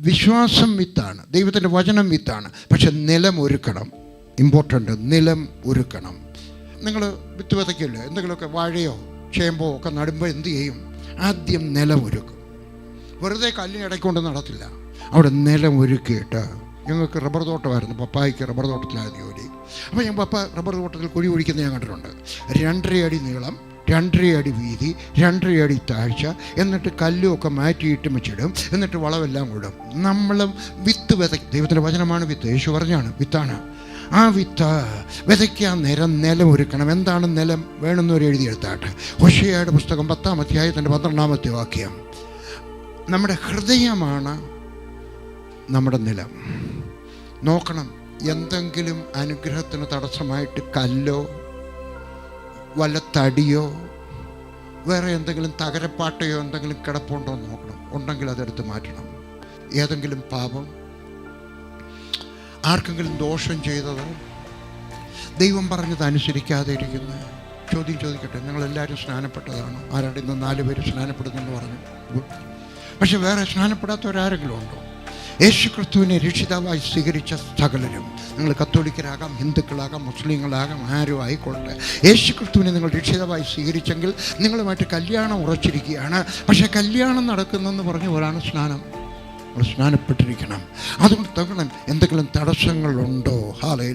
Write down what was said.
വിശ്വാസം വിത്താണ്. ദൈവത്തിന്റെ വചനം വിത്താണ്. പക്ഷെ നിലം ഒരുക്കണം. ഇമ്പോർട്ടന്റ്. നിലം ഒരുക്കണം. നിങ്ങൾ വിത്ത് വിതയ്ക്കില്ലേ എന്തെങ്കിലുമൊക്കെ വാഴയോ ചേമ്പോ ഒക്കെ നടുമ്പോൾ എന്ത് ചെയ്യും? ആദ്യം നിലം ഒരുക്കും. വെറുതെ കല്ലിന് ഇടയ്ക്കൊണ്ട് നടത്തില്ല. അവിടെ നിലം ഒരുക്കിയിട്ട് ഞങ്ങൾക്ക് റബ്ബർ തോട്ടമായിരുന്നു. പപ്പായ്ക്ക് റബ്ബർ തോട്ടത്തിലായിരുന്നു ജോലി. അപ്പോൾ ഞാൻ പപ്പ റബ്ബർ തോട്ടത്തിൽ കുഴി ഒഴിക്കുന്നത് ഞാൻ കണ്ടിട്ടുണ്ട്. രണ്ടര അടി നീളം. രണ്ടര അടി വീതി രണ്ടരയടി താഴ്ച എന്നിട്ട് കല്ലുമൊക്കെ മാറ്റിയിട്ട് വെച്ചിടും എന്നിട്ട് വളവെല്ലാം കൂടും നമ്മളും വിത്ത് വിത ദൈവത്തിന്റെ വചനമാണ് വിത്ത്. യേശു പറഞ്ഞാണ് വിത്താണ്. ആ വിത്ത് വിതയ്ക്കാൻ നേരം നിലം ഒരുക്കണം. എന്താണ് നിലം? വേണമെന്നൊരു എഴുതിയെടുത്താട്ടെ ഹൊഷയുടെ പുസ്തകം പത്താം അധ്യായത്തിന്റെ പന്ത്രണ്ടാമത്തെ വാക്യം. നമ്മുടെ ഹൃദയമാണ് നമ്മുടെ നിലം. നോക്കണം എന്തെങ്കിലും അനുഗ്രഹത്തിന് തടസ്സമായിട്ട് കല്ലോ വല്ല തടിയോ വേറെ എന്തെങ്കിലും തകരപ്പാട്ടയോ എന്തെങ്കിലും കിടപ്പുണ്ടോ എന്ന് നോക്കണം. ഉണ്ടെങ്കിൽ അതെടുത്ത് മാറ്റണം. ഏതെങ്കിലും പാപം ആർക്കെങ്കിലും ദോഷം ചെയ്തതോ ദൈവം പറഞ്ഞത് അനുസരിക്കാതെ ഇരിക്കുന്ന ചോദ്യം ചോദിക്കട്ടെ. നിങ്ങളെല്ലാവരും സ്നാനപ്പെട്ടതാണ്. ആരാണ്ട് ഇന്ന് നാല് പേര് സ്നാനപ്പെടുന്നെന്ന് പറഞ്ഞു. പക്ഷെ വേറെ സ്നാനപ്പെടാത്തവരാരെങ്കിലും ഉണ്ടോ? യേശു ക്രിസ്തുവിനെ രക്ഷിതാവായി സ്വീകരിച്ച സകലരും. നിങ്ങൾ കത്തോലിക്കരാകാം ഹിന്ദുക്കളാകാം മുസ്ലിങ്ങളാകാം ആരും ആയിക്കോട്ടെ യേശു ക്രിസ്തുവിനെ നിങ്ങൾ രക്ഷിതാവായി സ്വീകരിച്ചെങ്കിൽ നിങ്ങളുമായിട്ട് കല്യാണം ഉറച്ചിരിക്കുകയാണ്. പക്ഷേ കല്യാണം നടക്കുന്നെന്ന് പറഞ്ഞ് ഒരാണ് സ്നാനം. നമ്മൾ സ്നാനപ്പെട്ടിരിക്കണം. അതുകൊണ്ട് തകണം എന്തെങ്കിലും തടസ്സങ്ങളുണ്ടോ? ഹാലേ